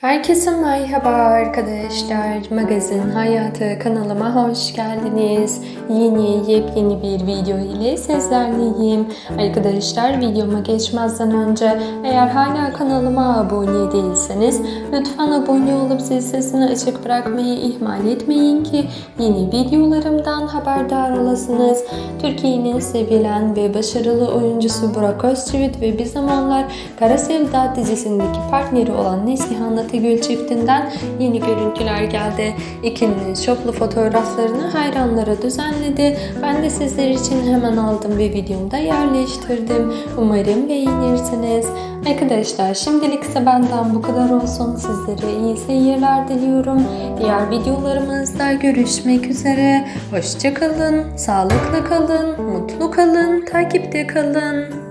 Herkese merhaba arkadaşlar. Magazin Hayatı kanalıma hoş geldiniz. Yeni yepyeni bir video ile sizlerleyim. Arkadaşlar videoma geçmezden önce eğer hala kanalıma abone değilseniz lütfen abone olup zil sesini açık bırakmayı ihmal etmeyin ki yeni videolarımdan haberdar olasınız. Türkiye'nin sevilen ve başarılı oyuncusu Burak Özçivit ve bir zamanlar Kara Sevda dizisindeki partneri olan Neslihan Ategül çiftinden yeni görüntüler geldi. İkilinin şoplu fotoğraflarını hayranlara düzenledi. Ben de sizler için hemen aldım ve videomda yerleştirdim. Umarım beğenirsiniz. Arkadaşlar şimdilik ise benden bu kadar olsun. Sizlere iyi seyirler diliyorum. Diğer videolarımızda görüşmek üzere. Hoşçakalın, sağlıklı kalın, mutlu kalın, takipte kalın.